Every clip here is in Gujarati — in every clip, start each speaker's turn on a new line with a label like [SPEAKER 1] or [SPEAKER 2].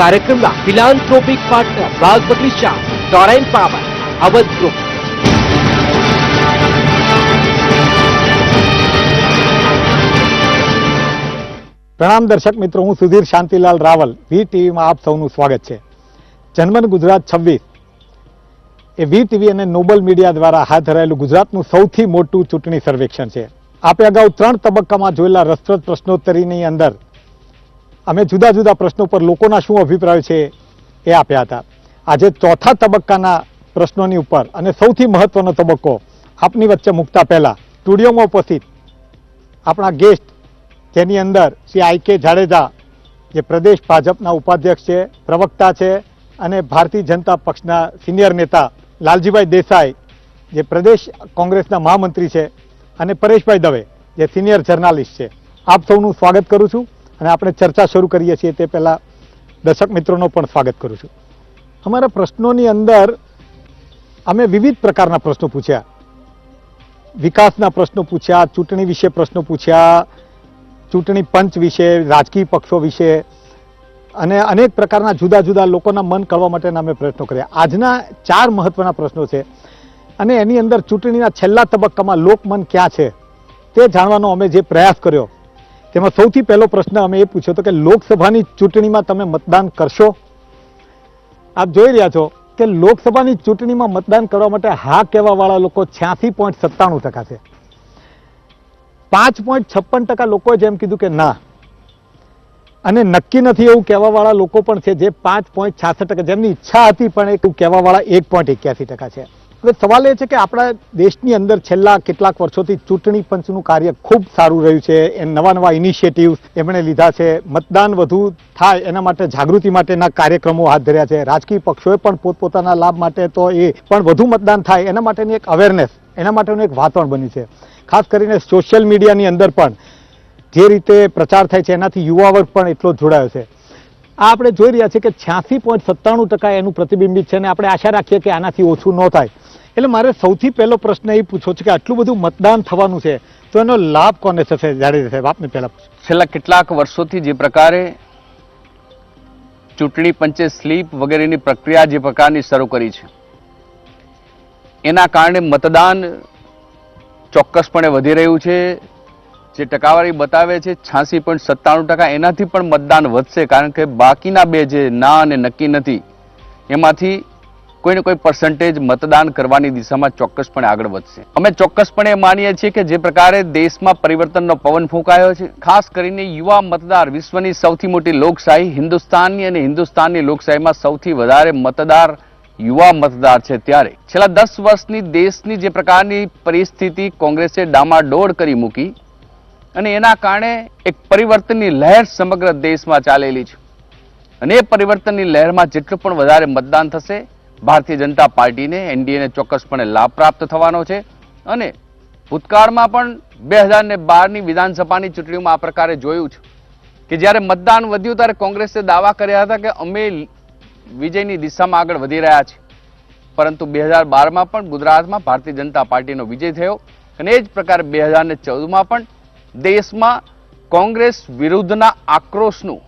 [SPEAKER 1] કાર્યક્રમના philanthropic partner Raj Shah Torrent Power, Avadh group.
[SPEAKER 2] પ્રણામ દર્શક મિત્રો, હું સુધીર શાંતિલાલ રાવલ, વી ટીવીમાં આપ સૌનું સ્વાગત છે. જન્મન ગુજરાત છવ્વીસ. એ વી ટીવી અને નોબલ મીડિયા દ્વારા હાથ ધરાયેલું ગુજરાતનું સૌથી મોટું ચૂંટણી સર્વેક્ષણ છે. આપણે અગાઉ ત્રણ તબક્કામાં જોયેલા રસપ્રદ પ્રશ્નોત્તરીની અંદર અમે જુદા જુદા પ્રશ્નો પર લોકોના શું અભિપ્રાય છે એ આપ્યા હતા. આજે ચોથા તબક્કાના પ્રશ્નોની ઉપર અને સૌથી મહત્વનો તબક્કો આપની વચ્ચે મૂકતા પહેલા સ્ટુડિયોમાં ઉપસ્થિત આપણા ગેસ્ટ જેની અંદર શ્રી આઈ કે જાડેજા, જે પ્રદેશ ભાજપના ઉપાધ્યક્ષ છે, પ્રવક્તા છે અને ભારતીય જનતા પક્ષના સિનિયર નેતા લાલજીભાઈ દેસાઈ, જે પ્રદેશ કોંગ્રેસના મહામંત્રી છે અને પરેશભાઈ દવે, જે સિનિયર જર્નાલિસ્ટ છે. આપ સૌનું સ્વાગત કરું છું. અને આપણે ચર્ચા શરૂ કરીએ છીએ તે પહેલાં દર્શક મિત્રોનો પણ સ્વાગત કરું છું. અમારા પ્રશ્નોની અંદર અમે વિવિધ પ્રકારના પ્રશ્નો પૂછ્યા. વિકાસના પ્રશ્નો પૂછ્યા, ચૂંટણી વિશે પ્રશ્નો પૂછ્યા, ચૂંટણી પંચ વિશે, રાજકીય પક્ષો વિશે, અને અનેક પ્રકારના જુદા જુદા લોકોના મન કળવા માટેના અમે પ્રયત્નો કર્યા. આજના ચાર મહત્વના પ્રશ્નો છે. અને એની અંદર ચૂંટણીના છેલ્લા તબક્કામાં લોકમન ક્યાં છે તે જાણવાનો અમે જે પ્રયાસ કર્યો તેમાં સૌથી પહેલો પ્રશ્ન અમે એ પૂછ્યો હતો કે લોકસભાની ચૂંટણીમાં તમે મતદાન કરશો? આપ જોઈ રહ્યા છો કે લોકસભાની ચૂંટણીમાં મતદાન કરવા માટે હા કહેવાવાળા લોકો છ્યાસી પોઈન્ટ સત્તાણું ટકા છે. પાંચ પોઈન્ટ છપ્પન ટકા લોકોએ જેમ કીધું કે ના. અને નક્કી નથી એવું કહેવાવાળા લોકો પણ છે જે પાંચ પોઈન્ટ છાસઠ ટકા, જેમની ઈચ્છા હતી પણ એવું કહેવાવાળા એક પોઈન્ટ એક્યાસી ટકા છે. હવે સવાલ એ છે કે આપણા દેશની અંદર છેલ્લા કેટલાક વર્ષોથી ચૂંટણી પંચનું કાર્ય ખૂબ સારું રહ્યું છે, એ નવા નવા ઇનિશિયેટિવ્સ એમણે લીધા છે, મતદાન વધુ થાય એના માટે જાગૃતિ માટેના કાર્યક્રમો હાથ ધર્યા છે. રાજકીય પક્ષોએ પણ પોતપોતાના લાભ માટે તો એ પણ વધુ મતદાન થાય એના માટેની એક અવેરનેસ એના માટેનું એક વાતાવરણ બન્યું છે. ખાસ કરીને સોશિયલ મીડિયાની અંદર પણ જે રીતે પ્રચાર થાય છે, એનાથી યુવા વર્ગ પણ એટલો જોડાયો છે. આ આપણે જોઈ રહ્યા છીએ કે છ્યાસી પોઈન્ટ સત્તાણું ટકા એનું પ્રતિબિંબિત છે અને આપણે આશા રાખીએ કે આનાથી ઓછું ન થાય. એટલે મારે સૌથી પહેલો પ્રશ્ન એ પૂછવો છે કે આટલું બધું મતદાન થવાનું છે, તો એનો લાભ કોને થશે? જાડેજા સાહેબ, આપને પહેલા
[SPEAKER 3] છેલ્લા કેટલાક વર્ષોથી જે પ્રકારે ચૂંટણી પંચે સ્લીપ વગેરેની પ્રક્રિયા જે પ્રકારની શરૂ કરી છે, એના કારણે મતદાન ચોક્કસપણે વધી રહ્યું છે. જે ટકાવારી બતાવે છે, છ્યાસી પોઈન્ટ સત્તાણું ટકા એનાથી પણ મતદાન વધશે, કારણ કે બાકીના બે જે ના અને નક્કી નથી, એમાંથી કોઈને કોઈ પર્સન્ટેજ મતદાન કરવાની દિશામાં ચોક્કસપણે આગળ વધશે. અમે ચોક્કસપણે માનીએ છીએ કે જે પ્રકારે દેશમાં પરિવર્તનનો પવન ફૂંકાયો છે, ખાસ કરીને યુવા મતદાર વિશ્વની સૌથી મોટી લોકશાહી હિન્દુસ્તાનની અને હિન્દુસ્તાનની લોકશાહીમાં સૌથી વધારે મતદાર યુવા મતદાર છે ત્યારે. છેલ્લા દસ વર્ષની દેશની જે પ્રકારની પરિસ્થિતિ કોંગ્રેસે ડામાડોળ કરી મૂકી અને એના કારણે એક પરિવર્તનની લહેર સમગ્ર દેશમાં ચાલેલી છે. અને એ પરિવર્તનની લહેરમાં જેટલું પણ વધારે મતદાન થશે ભારતીય જનતા પાર્ટીને એનડીએને ચોક્કસપણે લાભ પ્રાપ્ત થવાનો છે અને ભૂતકાળમાં પણ બે હજાર બારની વિધાનસભાની ચૂંટણીમાં આ પ્રકારે જોયું છે કે જ્યારે મતદાન વધ્યું ત્યારે કોંગ્રેસે દાવા કર્યા હતા કે અમે વિજયની દિશામાં આગળ વધી રહ્યા છીએ. પરંતુ બે હજાર બારમાં પણ ગુજરાતમાં ભારતીય જનતા પાર્ટીનો વિજય થયો અને એ જ પ્રકારે બે હજાર ચૌદમાં પણ દેશમાં કોંગ્રેસ વિરુદ્ધના આક્રોશનું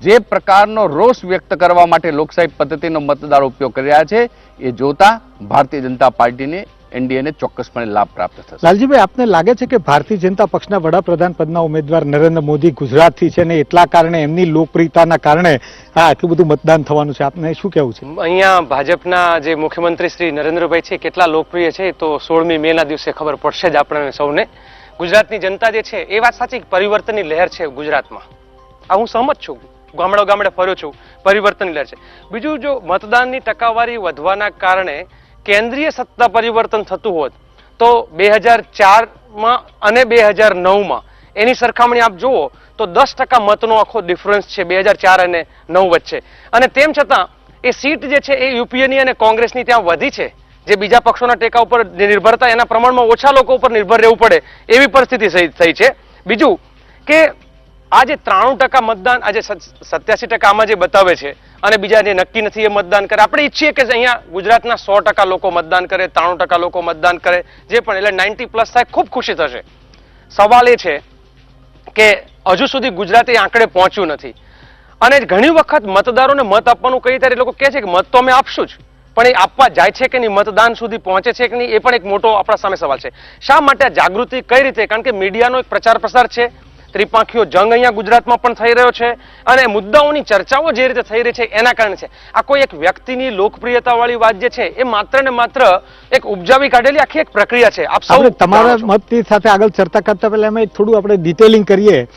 [SPEAKER 3] જે પ્રકારનો રોષ વ્યક્ત કરવા માટે લોકશાહી પદ્ધતિનો મતદાર ઉપયોગ કરી રહ્યા છે એ જોતા ભારતીય જનતા પાર્ટીને એનડીએને ચોક્કસપણે લાભ પ્રાપ્ત થશે.
[SPEAKER 2] લાલજીભાઈ આપને લાગે છે કે ભારતીય જનતા પક્ષના વડાપ્રધાન પદના ઉમેદવાર નરેન્દ્ર મોદી ગુજરાતથી છે ને એટલા કારણે એમની લોકપ્રિયતાના કારણે આ આટલું બધું મતદાન થવાનું છે? આપને શું કહેવું છે?
[SPEAKER 4] અહીંયા ભાજપના જે મુખ્યમંત્રી શ્રી નરેન્દ્રભાઈ છે કેટલા લોકપ્રિય છે તો સોળમી મે ના દિવસે ખબર પડશે જ આપણને સૌને. ગુજરાતની જનતા જે છે એ વાત સાચી પરિવર્તનની લહેર છે ગુજરાતમાં. આ હું સહમત છું. ગામડો ગામડે ફર્યો છું, પરિવર્તન લે છે. બીજું જો મતદાનની ટકાવારી વધવાના કારણે કેન્દ્રીય સત્તા પરિવર્તન થતું હોત, તો બે હજાર ચારમાં અને બે હજાર નવમાં એની સરખામણી આપ જુઓ, તો દસ ટકા મતનો આખો ડિફરન્સ છે બે હજાર ચાર અને નવ વચ્ચે. અને તેમ છતાં, એ સીટ જે છે એ યુપીએની અને કોંગ્રેસની ત્યાં વધી છે. જે બીજા પક્ષોના ટેકા ઉપર નિર્ભરતા, એના પ્રમાણમાં ઓછા લોકો ઉપર નિર્ભર રહેવું પડે એવી પરિસ્થિતિ થઈ થઈ છે. બીજું કે આ જે ત્રાણું ટકા મતદાન આજે સત્યાસી ટકા આમાં જે બતાવે છે અને બીજા જે નક્કી નથી એ મતદાન કરે. આપણે ઈચ્છીએ કે અહીંયા ગુજરાતના સો ટકા લોકો મતદાન કરે, ત્રાણું ટકા લોકો મતદાન કરે, જે પણ એટલે નાઇન્ટી પ્લસ થાય ખૂબ ખુશી થશે. સવાલ એ છે કે હજુ સુધી ગુજરાત એ આંકડે પહોંચ્યું નથી. અને ઘણી વખત મતદારોને મત આપવાનું કહી ત્યારે લોકો કહે છે કે મત તો અમે આપશું જ, પણ એ આપવા જાય છે કે નહીં, મતદાન સુધી પહોંચે છે કે નહીં, એ પણ એક મોટો આપણા સામે સવાલ છે. શા માટે આ જાગૃતિ કઈ રીતે? કારણ કે મીડિયાનો એક પ્રચાર પ્રસાર છે ત્રિપાંખીયો જંગ અહીંયા ગુજરાતમાં પણ થઈ રહ્યો છે અને મુદ્દાઓની ચર્ચાઓ જે રીતે થઈ રહી છે એના કારણે છે. આ કોઈ એક વ્યક્તિની લોકપ્રિયતા વાળી વાત જે છે એ માત્ર ને માત્ર એક ઉપજાવી કાઢેલી આખી એક પ્રક્રિયા છે. આપ સૌ
[SPEAKER 2] તમારા મતની સાથે આગળ ચર્ચા કરતા પહેલા અમે થોડું આપણે ડિટેલિંગ કરીએ.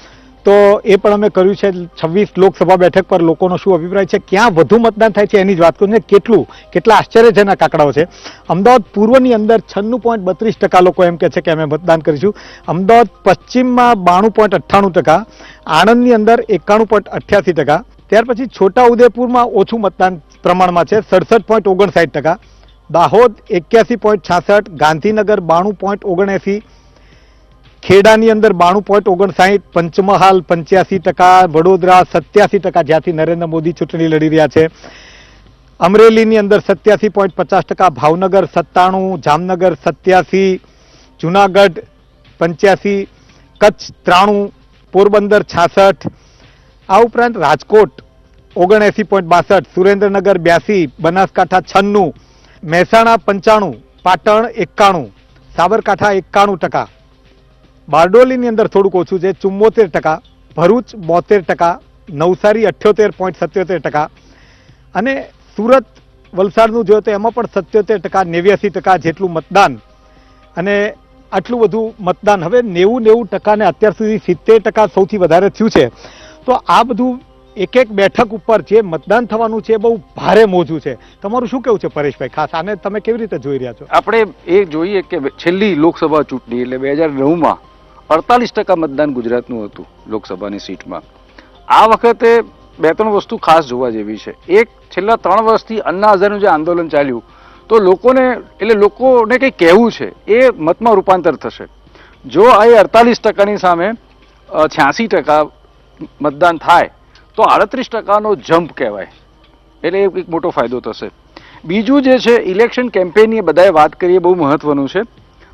[SPEAKER 2] તો એ પણ અમે કર્યું છે છવ્વીસ લોકસભા બેઠક પર લોકોનો શું અભિપ્રાય છે? ક્યાં વધુ મતદાન થાય છે એની જ વાત કરું ને કેટલું, કેટલા આશ્ચર્યજનક આંકડાઓ છે. અમદાવાદ પૂર્વની અંદર છન્નું પોઈન્ટ બત્રીસ ટકા લોકો એમ કે છે કે અમે મતદાન કરીશું. અમદાવાદ પશ્ચિમમાં બાણું પોઈન્ટ અઠ્ઠાણું ટકા, આણંદની અંદર એકાણું પોઈન્ટ અઠ્યાસી ટકા. ત્યાર પછી છોટા ઉદેપુરમાં ઓછું મતદાન પ્રમાણમાં છે, સડસઠ પોઈન્ટ ઓગણસાઠ ટકા. દાહોદ એક્યાસી પોઈન્ટ છાસઠ, ગાંધીનગર બાણું પોઈન્ટ ઓગણએંસી ખેડાની અંદર બાણું પોઈન્ટ ઓગણસાઠ, પંચમહાલ પંચ્યાસી ટકા, વડોદરા સત્યાસી ટકા, જ્યાંથી નરેન્દ્ર મોદી ચૂંટણી લડી રહ્યા છે. અમરેલીની અંદર સત્યાસી પોઈન્ટ પચાસ ટકા, ભાવનગર સત્તાણું, જામનગર સત્યાસી, જુનાગઢ પંચ્યાસી, કચ્છ ત્રાણું, પોરબંદર છાસઠ. આ ઉપરાંત રાજકોટ ઓગણએંસી પોઈન્ટ બાસઠ, સુરેન્દ્રનગર બ્યાસી, બનાસકાંઠા છન્નું, મહેસાણા પંચાણું, પાટણ એકાણું, સાબરકાંઠા એકાણું ટકા. બારડોલીની અંદર થોડુંક ઓછું છે, ચુમ્મોતેર ટકા, ભરૂચ બોતેર ટકા, નવસારી અઠ્યોતેર પોઈન્ટ સત્યોતેર ટકા. અને સુરત, વલસાડનું જોયું તો એમાં પણ સત્યોતેર ટકા, નેવ્યાસી ટકા જેટલું મતદાન. અને આટલું બધું મતદાન હવે નેવું નેવું ટકા ને અત્યાર સુધી સિત્તેર ટકા સૌથી વધારે થયું છે. તો આ બધું એક એક બેઠક ઉપર જે મતદાન થવાનું છે એ બહુ ભારે મોજું છે. તમારું શું કેવું છે પરેશભાઈ? ખાસ આને તમે કેવી રીતે જોઈ રહ્યા છો?
[SPEAKER 5] આપણે એ જોઈએ કે છેલ્લી લોકસભા ચૂંટણી એટલે બે હજાર નવમાં અડતાલીસ ટકા મતદાન ગુજરાતનું હતું લોકસભાની સીટમાં. આ વખતે બે ત્રણ વસ્તુ ખાસ જોવા જેવી છે. એક, છેલ્લા ત્રણ વર્ષથી અન્ના હજારનું જે આંદોલન ચાલ્યું, તો લોકોને, એટલે લોકોને કંઈ કહેવું છે, એ મતમાં રૂપાંતર થશે. જો આ એ અડતાલીસ ટકાની સામે છ્યાસી ટકા મતદાન થાય, તો આડત્રીસ ટકાનો જમ્પ કહેવાય. એટલે એક મોટો ફાયદો થશે. બીજું જે છે, ઇલેક્શન કેમ્પેનની બધાએ વાત કરીએ બહુ મહત્વનું છે.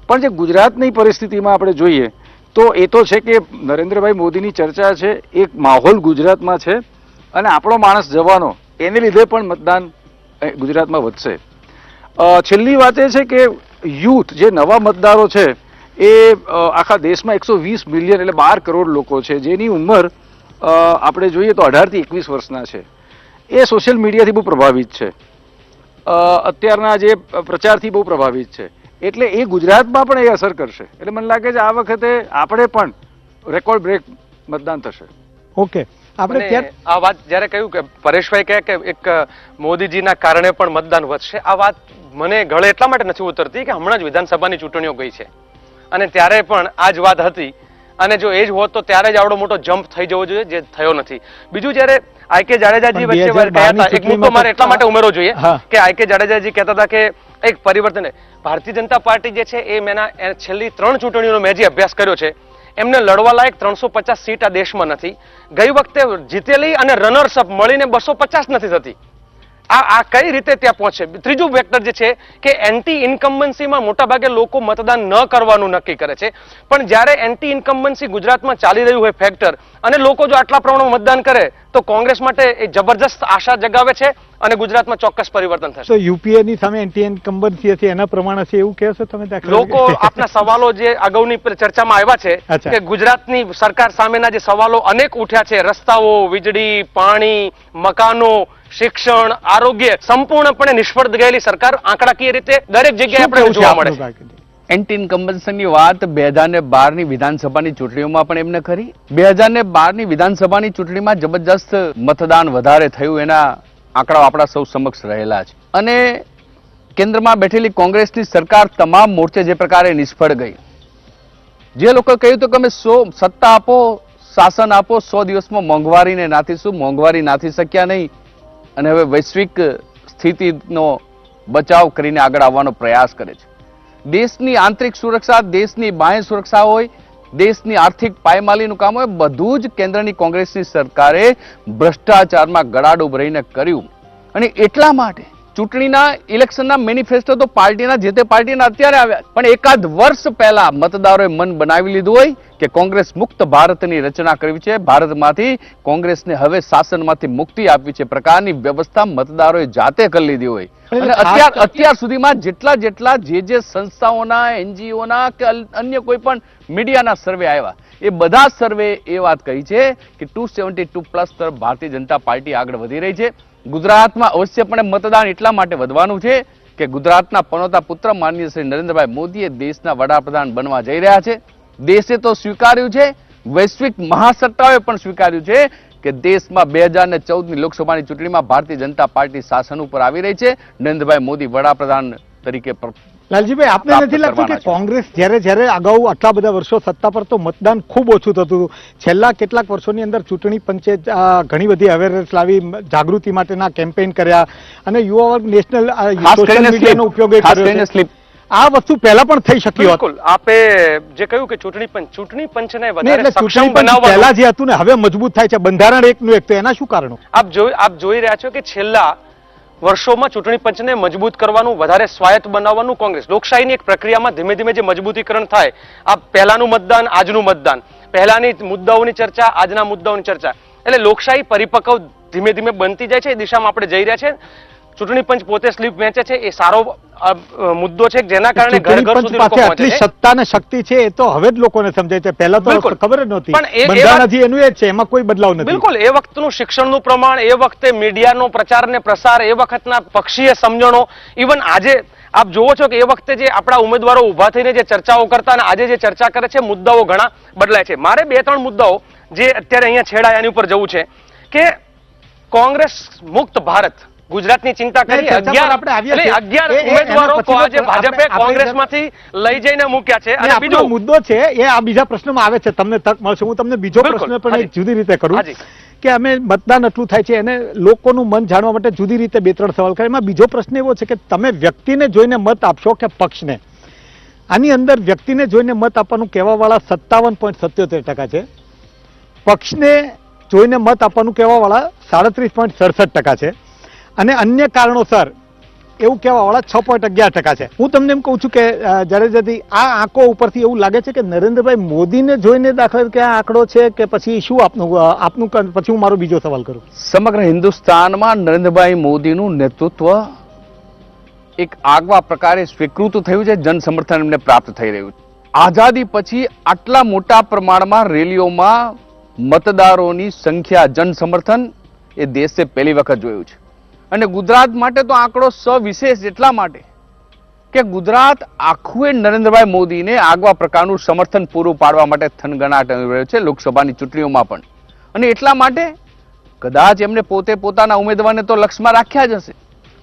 [SPEAKER 5] પણ જે ગુજરાતની પરિસ્થિતિમાં આપણે જોઈએ તો એ તો છે કે નરેન્દ્રભાઈ મોદીની ચર્ચા છે, એક માહોલ ગુજરાતમાં છે અને આપણો માણસ જવાનો એને લીધે પણ મતદાન ગુજરાતમાં વધશે. છેલ્લી વાત એ છે કે યુથ જે નવા મતદારો છે, એ આખા દેશમાં એકસો વીસ મિલિયન એટલે બાર કરોડ લોકો છે, જેની ઉંમર આપણે જોઈએ તો અઢારથી એકવીસ વર્ષના છે. એ સોશિયલ મીડિયાથી બહુ પ્રભાવિત છે. અત્યારના જે પ્રચારથી બહુ પ્રભાવિત છે. એટલે એ ગુજરાતમાં પણ એ અસર કરશે. એટલે મને લાગે છે આ વખતે આપણે પણ રેકોર્ડ બ્રેક મતદાન થશે.
[SPEAKER 2] ઓકે. આપણે
[SPEAKER 4] આ વાત જ્યારે કહ્યું કે પરેશભાઈ કહે કે એક મોદીજીના કારણે પણ મતદાન વધશે આ વાત મને ગળે એટલા માટે નથી ઉતરતી કે હમણાં જ વિધાનસભાની ચૂંટણીઓ ગઈ છે. અને ત્યારે પણ આ જ વાત હતી અને જો એ જ હોત તો ત્યારે જ આવડો મોટો જમ્પ થઈ જવો જોઈએ જે થયો નથી. બીજું જ્યારે આઈ કે જાડેજાજી વચ્ચે વાર
[SPEAKER 2] 2012
[SPEAKER 4] ગયા
[SPEAKER 2] ની
[SPEAKER 4] હતા એક મુદ્દો મારે એટલા માટે ઉમેરવો જોઈએ કે આઈ કે જાડેજાજી કહેતા હતા કે એક પરિવર્તન ભારતીય જનતા પાર્ટી જે છે એ મેના છેલ્લી ત્રણ ચૂંટણીઓનો મેં જે અભ્યાસ કર્યો છે એમને લડવા લાયક ત્રણસો પચાસ સીટ આ દેશમાં નથી. ગઈ વખતે જીતેલી અને રનર્સ અપ મળીને બસો પચાસ નથી થતી. આ આ કઈ રીતે ત્યાં પહોંચે? ત્રીજું વેક્ટર જે છે કે એન્ટી ઇન્કમ્બન્સીમાં મોટાભાગે લોકો મતદાન ન કરવાનું નક્કી કરે છે. પણ જ્યારે એન્ટી ઇન્કમ્બન્સી ગુજરાતમાં ચાલી રહ્યું હોય ફેક્ટર અને લોકો જો આટલા પ્રમાણમાં મતદાન કરે, તો કોંગ્રેસ માટે એ જબરજસ્ત આશા જગાવે છે અને ગુજરાતમાં ચોક્કસ પરિવર્તન થશે.
[SPEAKER 2] તો યુપીએ ની સામે એન્ટી ઇન્કમ્બન્સી હતી એના પ્રમાણે છે એવું કહેશો તમે
[SPEAKER 4] લોકો આપના સવાલો જે અગાઉની ચર્ચામાં આવ્યા છે કે ગુજરાતની સરકાર સામેના જે સવાલો અનેક ઉઠ્યા છે રસ્તાઓ વીજળી પાણી મકાનો શિક્ષણ આરોગ્ય સંપૂર્ણપણે નિષ્ફળ ગયેલી સરકાર આંકડાકીય રીતે દરેક જગ્યાએ આપણે જોવા મળે
[SPEAKER 2] એન્ટીન
[SPEAKER 4] છે?
[SPEAKER 3] એન્ટી ઇન્કમ્બન્સનની વાત બે હજાર ને બારની વિધાનસભાની ચૂંટણીઓમાં પણ એમને કરી બે હજાર ને બારની વિધાનસભાની ચૂંટણીમાં જબરજસ્ત મતદાન વધારે થયું એના આંકડાઓ આપણા સૌ સમક્ષ રહેલા છે. અને કેન્દ્રમાં બેઠેલી કોંગ્રેસની સરકાર તમામ મોરચે જે પ્રકારે નિષ્ફળ ગઈ. જે લોકો કહ્યું તો કે અમે સો, સત્તા આપો, શાસન આપો, સો દિવસમાં મોંઘવારીને નાથીશું, મોંઘવારી નાથી શક્યા નહીં. અને હવે વૈશ્વિક સ્થિતિનો બચાવ કરીને આગળ આવવાનો પ્રયાસ કરે છે. દેશની આંતરિક સુરક્ષા, દેશની બાહ્ય સુરક્ષા હોય દેશની આર્થિક પાયમાલીનું કામ હોય, બધું જ કેન્દ્રની કોંગ્રેસની સરકારે ભ્રષ્ટાચારમાં ગળાડૂબ રહીને કર્યું. અને એટલા માટે ચૂંટણીના ઇલેક્શનના મેનિફેસ્ટો તો પાર્ટીના જે તે પાર્ટીના અત્યારે આવ્યા. પણ એકાદ વર્ષ પહેલા મતદારોએ મન બનાવી લીધું હોય કે કોંગ્રેસ મુક્ત ભારતની રચના કરવી છે. ભારતમાંથી કોંગ્રેસને હવે શાસનમાંથી મુક્તિ આપવી છે. પ્રકારની વ્યવસ્થા મતદારોએ જાતે કરી લીધી હોય. અને અત્યાર અત્યાર સુધીમાં જેટલા જેટલા જે જે સંસ્થાઓના એનજીઓના કે અન્ય કોઈ પણ મીડિયાના સર્વે આવ્યા એ બધા સર્વે એ વાત કહી છે કે ટુ સેવન્ટી ટુ પ્લસ તરફ ભારતીય જનતા પાર્ટી આગળ વધી રહી છે. ગુજરાતમાં અવશ્યપણે મતદાન એટલા માટે વધવાનું છે કે ગુજરાતના પનોતા પુત્ર માનનીય શ્રી નરેન્દ્રભાઈ મોદીએ દેશના વડાપ્રધાન બનવા જઈ રહ્યા છે. દેશે તો સ્વીકાર્યું છે, વૈશ્વિક મહાસત્તાઓએ પણ સ્વીકાર્યું છે કે દેશમાં બે હજાર ને ચૌદની લોકસભાની ચૂંટણીમાં ભારતીય જનતા પાર્ટી શાસન ઉપર આવી રહી છે. નરેન્દ્રભાઈ મોદી વડાપ્રધાન તરીકે
[SPEAKER 2] લાલજીભાઈ આપને નથી લાગતું કે કોંગ્રેસ જ્યારે જ્યારે અગાઉ આટલા બધા વર્ષો સત્તા પર તો મતદાન ખૂબ ઓછું થતું હતું. છેલ્લા કેટલાક વર્ષોની અંદર ચૂંટણી પંચે ઘણી બધી અવેરનેસ લાવી જાગૃતિ માટેના કેમ્પેઇન કર્યા અને યુવા વર્ગ નેશનલ સોશિયલ મીડિયાનો ઉપયોગ કર્યો. આ વસ્તુ પહેલા પણ થઈ શકી હતું.
[SPEAKER 4] બિલકુલ. આપે જે કહ્યું કે ચૂંટણી પંચ ચૂંટણી પંચને વધારે સક્ષમ બનાવવા
[SPEAKER 2] પહેલા જે હતું ને હવે મજબૂત થાય છે. બંધારણ એકનું એક તો એના શું કારણો?
[SPEAKER 4] આપ જોઈ આપ જોઈ રહ્યા છો કે છેલ્લા વર્ષોમાં ચૂંટણી પંચને મજબૂત કરવાનું, વધારે સ્વાયત્ત બનાવવાનું કોંગ્રેસ. લોકશાહીની એક પ્રક્રિયામાં ધીમે ધીમે જે મજબૂતીકરણ થાય, આ પહેલાનું મતદાન, આજનું મતદાન. પહેલાની મુદ્દાઓની ચર્ચા, આજના મુદ્દાઓની ચર્ચા. એટલે લોકશાહી પરિપક્વ ધીમે ધીમે બનતી જાય છે, એ દિશામાં આપણે જઈ રહ્યા છે ચૂંટણી પંચ પોતે સ્લીપ વેચે છે એ સારો મુદ્દો છે જેના કારણે ઘર ઘર સુધી લોકો
[SPEAKER 2] આટલી સત્તા ને શક્તિ છે એ તો હવે જ લોકોને સમજાય છે. પહેલા તો ખબર જ નહોતી.
[SPEAKER 4] પણ એ- એ
[SPEAKER 2] બંધારણ હજી એનું એ છે એમાં કોઈ બદલાવ નથી.
[SPEAKER 4] બિલકુલ એ વખતનું શિક્ષણનું પ્રમાણ એ વખતે મીડિયાનો પ્રચાર ને પ્રસાર એ વખતના પક્ષીય સમજણો ઇવન આજે આપ જોવો છો કે એ વખતે જે આપણા ઉમેદવારો ઊભા થઈને જે ચર્ચાઓ કરતા અને આજે જે ચર્ચા કરે છે મુદ્દાઓ ઘણા બદલાય છે. મારે બે ત્રણ મુદ્દાઓ જે અત્યારે અહીંયા છેડાય એની ઉપર જવું છે કે કોંગ્રેસ મુક્ત ભારત ગુજરાતની ચિંતા કરી અગિયાર
[SPEAKER 2] આપણે
[SPEAKER 4] ઉમેદવારો આજે ભાજપે કોંગ્રેસમાંથી લઈ જઈને મૂક્યા છે.
[SPEAKER 2] અને
[SPEAKER 4] બીજો
[SPEAKER 2] મુદ્દો છે એ આ બીજા પ્રશ્નમાં આવે છે તમને તક મળશે. હું તમને બીજો પ્રશ્ન પણ એક જુદી રીતે કરું કે અમે મતદાન એટલું થાય છે એને લોકોનું મન જાણવા માટે જુદી રીતે બે ત્રણ સવાલ કરે. એમાં બીજો પ્રશ્ન એવો છે કે તમે વ્યક્તિને જોઈને મત આપશો કે પક્ષને? આની અંદર વ્યક્તિને જોઈને મત આપવાનું કહેવાવાળા સત્તાવન પોઈન્ટ સત્યોતેર ટકા છે. પક્ષને જોઈને મત આપવાનું કહેવાવાળા સાડત્રીસ પોઈન્ટ સડસઠ ટકા છે. અને અન્ય કારણોસર, એવું કહેવાવાળા છ પોઈન્ટ અગિયાર ટકા છે. હું તમને એમ કહું છું કે જ્યારે જતી આ આંકો ઉપરથી એવું લાગે છે કે નરેન્દ્રભાઈ મોદીને જોઈને દાખલ કે આ આંકડો છે કે પછી શું આપનું આપનું પછી હું મારો બીજો સવાલ કરું?
[SPEAKER 3] સમગ્ર હિન્દુસ્તાનમાં નરેન્દ્રભાઈ મોદીનું નેતૃત્વ એક આગવા પ્રકારે સ્વીકૃત થયું છે જન સમર્થન એમને પ્રાપ્ત થઈ રહ્યું છે. આઝાદી પછી આટલા મોટા પ્રમાણમાં રેલીઓમાં મતદારોની સંખ્યા જન સમર્થન એ દેશે પહેલી વખત જોયું છે. અને ગુજરાત માટે તો આંકડો સવિશેષ એટલા માટે કે ગુજરાત આખું એ નરેન્દ્રભાઈ મોદીને આગવા પ્રકારનું સમર્થન પૂરું પાડવા માટે થનગનાટ રહ્યો છે લોકસભાની ચૂંટણીઓમાં પણ. અને એટલા માટે કદાચ એમને પોતે પોતાના ઉમેદવારને તો લક્ષ્યમાં રાખ્યા જ હશે.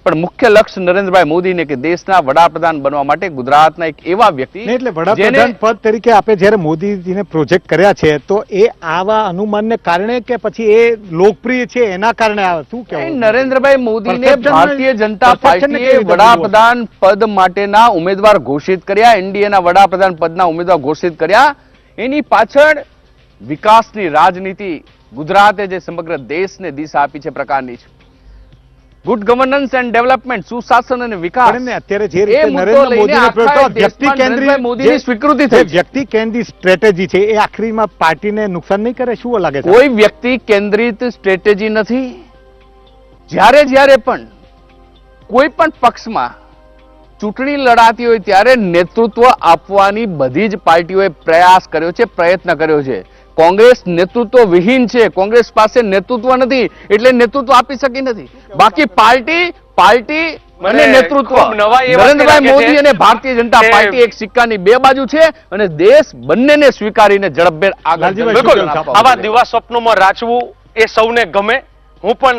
[SPEAKER 3] પણ મુખ્ય લક્ષ્ય નરેન્દ્રભાઈ મોદીને કે દેશના વડાપ્રધાન બનવા માટે ગુજરાતના એક એવા વ્યક્તિ
[SPEAKER 2] એટલે વડાપ્રધાન પદ તરીકે આપે જ્યારે મોદીજીને પ્રોજેક્ટ કર્યા છે તો એ આવા અનુમાનને કારણે કે પછી એ લોકપ્રિય છે એના કારણે શું કહેવાય
[SPEAKER 3] નરેન્દ્રભાઈ મોદીને ભારતીય જનતા પાર્ટીએ વડાપ્રધાન પદ માટેના ઉમેદવાર ઘોષિત કર્યા એનડીએના વડાપ્રધાન પદના ઉમેદવાર ઘોષિત કર્યા. એની પાછળ વિકાસની રાજનીતિ ગુજરાતે જે સમગ્ર દેશને દિશા આપી છે પ્રકારની છે ગુડ ગવર્નન્સ એન્ડ ડેવલપમેન્ટ સુશાસન અને વિકાસ
[SPEAKER 2] અત્યારે જે રીતે નરેન્દ્ર મોદીને વ્યક્તિ
[SPEAKER 3] મોદીની સ્વીકૃતિ થઈ
[SPEAKER 2] વ્યક્તિ કેન્દ્રિત સ્ટ્રેટેજી છે એ આખરીમાં પાર્ટીને નુકસાન નહીં કરે શું લાગે છે?
[SPEAKER 3] કોઈ વ્યક્તિ કેન્દ્રિત સ્ટ્રેટેજી નથી. જ્યારે જ્યારે પણ કોઈ પણ પક્ષમાં ચૂંટણી લડાતી હોય ત્યારે નેતૃત્વ આપવાની બધી જ પાર્ટીઓએ પ્રયાસ કર્યો છે પ્રયત્ન કર્યો છે. કોંગ્રેસ નેતૃત્વ વિહીન છે. કોંગ્રેસ પાસે નેતૃત્વ નથી એટલે નેતૃત્વ આપી શકી નથી. બાકી પાર્ટી પાર્ટી અને નેતૃત્વ. નરેન્દ્રભાઈ મોદી અને ભારતીય જનતા પાર્ટી એક સિક્કાની બે બાજુ છે અને દેશ બંનેને સ્વીકારીને ઝડપભેર આગળ બિલકુલ
[SPEAKER 4] આવા. દિવા સ્વપ્નોમાં રાચવું એ સૌને ગમે. હું પણ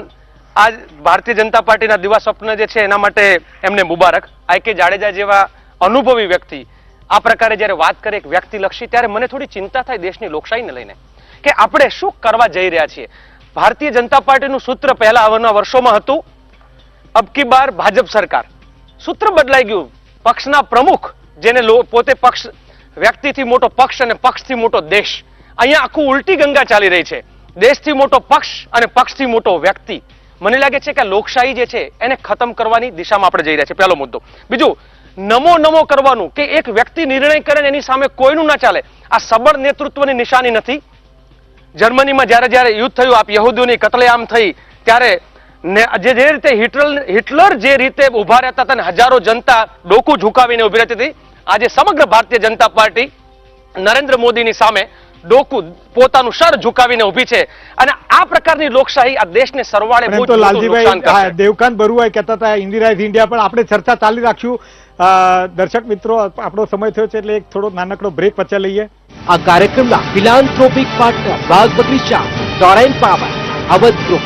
[SPEAKER 4] આજ ભારતીય જનતા પાર્ટીના દિવા સ્વપ્ન જે છે એના માટે એમને મુબારક. આઈ કે જાડેજા જેવા અનુભવી વ્યક્તિ આ પ્રકારે જ્યારે વાત કરે એક વ્યક્તિલક્ષી ત્યારે મને થોડી ચિંતા થાય દેશની લોકશાહીને લઈને કે આપણે શું કરવા જઈ રહ્યા છીએ. ભારતીય જનતા પાર્ટીનું સૂત્ર પહેલા આવવાના વર્ષોમાં હતું અબકી બાર ભાજપ સરકાર. સૂત્ર બદલાઈ ગયું. પક્ષના પ્રમુખ, જેને પોતે પક્ષ, વ્યક્તિથી મોટો પક્ષ અને પક્ષથી મોટો દેશ. અહીંયા આખું ઉલટી ગંગા ચાલી રહી છે. દેશથી મોટો પક્ષ અને પક્ષથી મોટો વ્યક્તિ. મને લાગે છે કે લોકશાહી જે છે, એને ખતમ કરવાની દિશામાં આપણે જઈ રહ્યા છે પહેલો મુદ્દો. બીજું નમો નમો કરવાનું કે એક વ્યક્તિ નિર્ણય કરે ને એની સામે કોઈનું ના ચાલે આ સબળ નેતૃત્વની નિશાની નથી. જર્મનીમાં જ્યારે જ્યારે યુદ્ધ થયું આપ યહૂદીઓની કતલેઆમ થઈ ત્યારે ને- જે જે રીતે હિટલર હિટલર જે રીતે ઊભા રહેતા હતા હજારો જનતા ડોકું ઝુકાવીને ઊભી રહેતી હતી આજે સમગ્ર ભારતીય જનતા પાર્ટી નરેન્દ્ર મોદીની સામે ડોકું પોતાનું સર ઝુકાવીને ઊભી છે. અને આ પ્રકારની લોકશાહી આ દેશને સરવાળે
[SPEAKER 2] દેવકાંત બરુઆ કહેતા હતા ઇન્દિરા ઇન્ડિયા પણ આપણે ચર્ચા ચાલી રાખશું. અ, દર્શક મિત્રો આપણો સમય થયો છે એટલે એક થોડો નાનકડો બ્રેક વચ્ચે લઈએ.
[SPEAKER 1] આ કાર્યક્રમના ફિલાન્થ્રોપિક પાર્ટનર રાજ બગીચા ડોરાઇન પાવર, અવધ ગ્રુપ